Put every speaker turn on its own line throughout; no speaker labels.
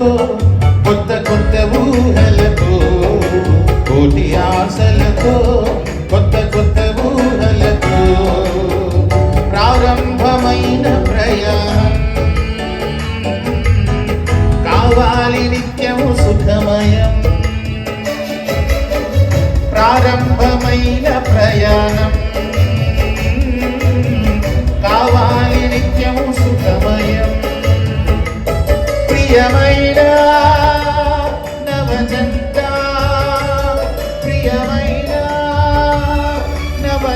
ఆశలతో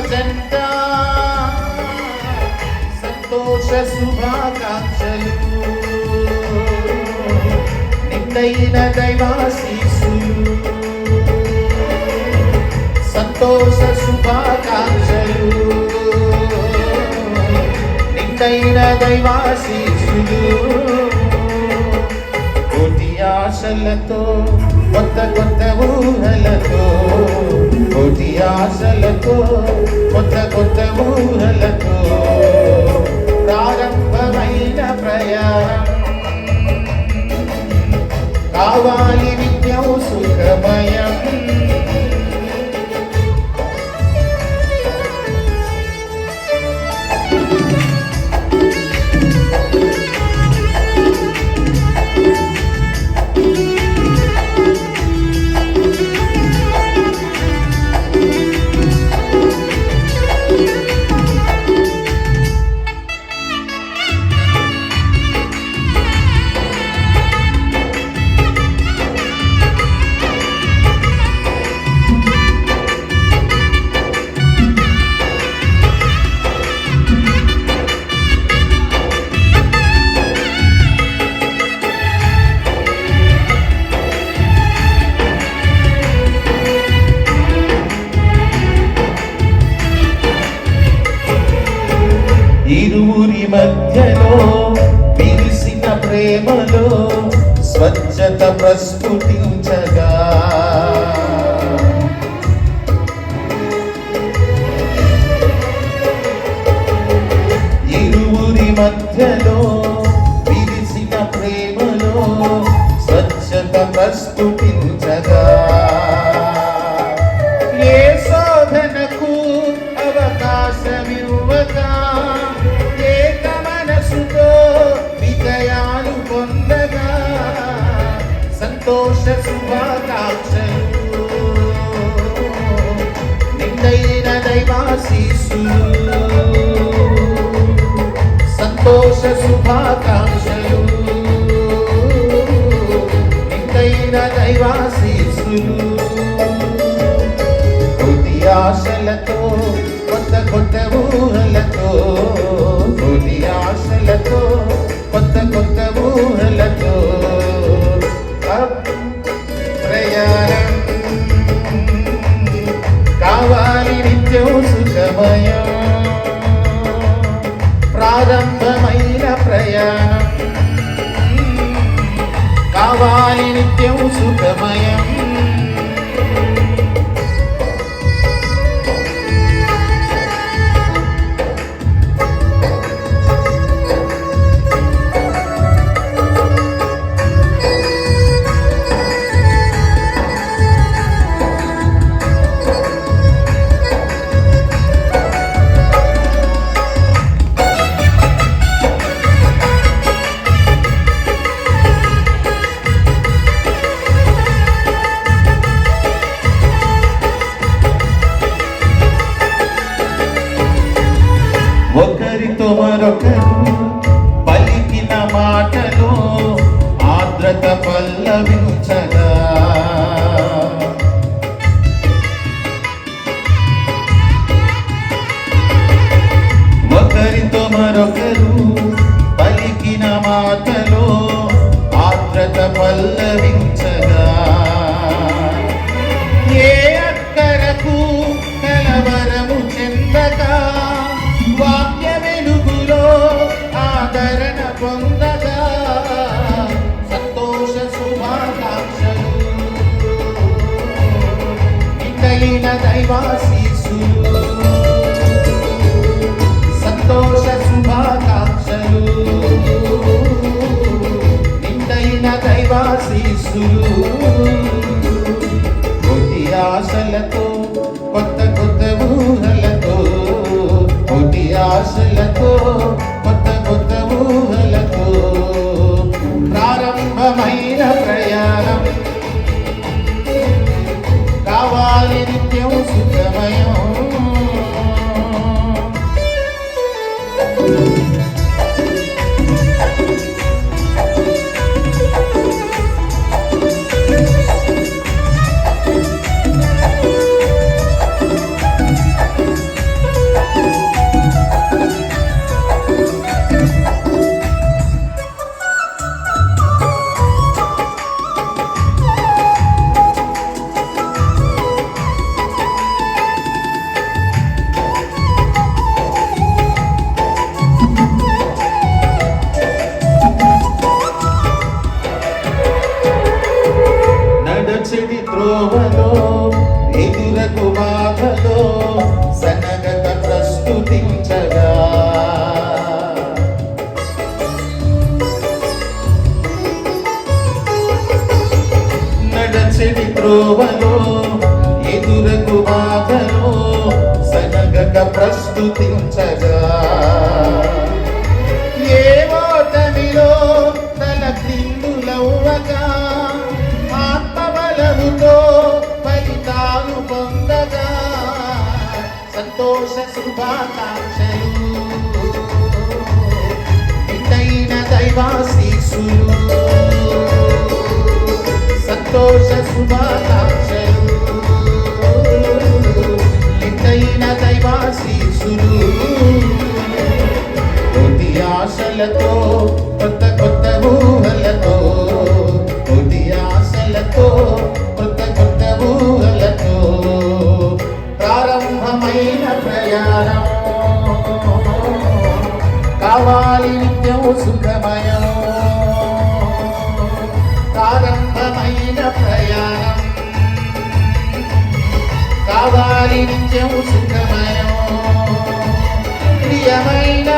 నవజంట సంతోష శుభాకాంక్షలు. నిందైన దైవాశీసులు సంతోష శుభాకాంక్షలు. నిందైన దైవాశీసులు కోటి ఆశలతో కొత్త కొత్త ఊహలతో కోటి ఆశలతో కొత్త మధ్యలో విరిసిన ప్రేమలో స్వచ్ఛత ప్రస్ఫుటించగా ఇరువురి మధ్యలో విరిసిన ప్రేమలో స్వచ్ఛత ప్రస్ఫుటించగా పొందగా సంతోష శుభాకాంక్షలు. నిందైన దైవాశీసులు సంతోష శుభాకాంక్షలు. నిందైన దైవాశీసులు కావాలి నిత్యం tomar o que నిందైన త్రోవలో ఎదురకు బాధలో సనగత ప్రస్తుతించగా. నడచెడి త్రోవలో ఎదురకు బాధలో సనగక ప్రస్తుతించగా. సంతోష శుభాకాంక్షలు. నిండైన దైవాశీసులు సంతోష శుభాకాంక్షలు. నిండైన దైవాశీసులు ఆశలతో కావాలి నిత్యం సుఖమయం. ప్రారంభమైన ప్రయాణం. కావాలి నిత్యం సుఖమయం. ప్రియమైన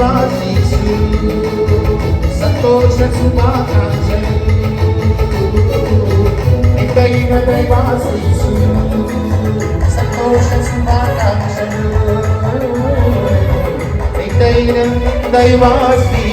నిండైన దైవాశీస్సులు సంతోష శుభాకాంక్షలు నిండైన దైవాశీస్సులు సంతోష శుభాకాంక్షలు నిండైన దైవాశీస్సులు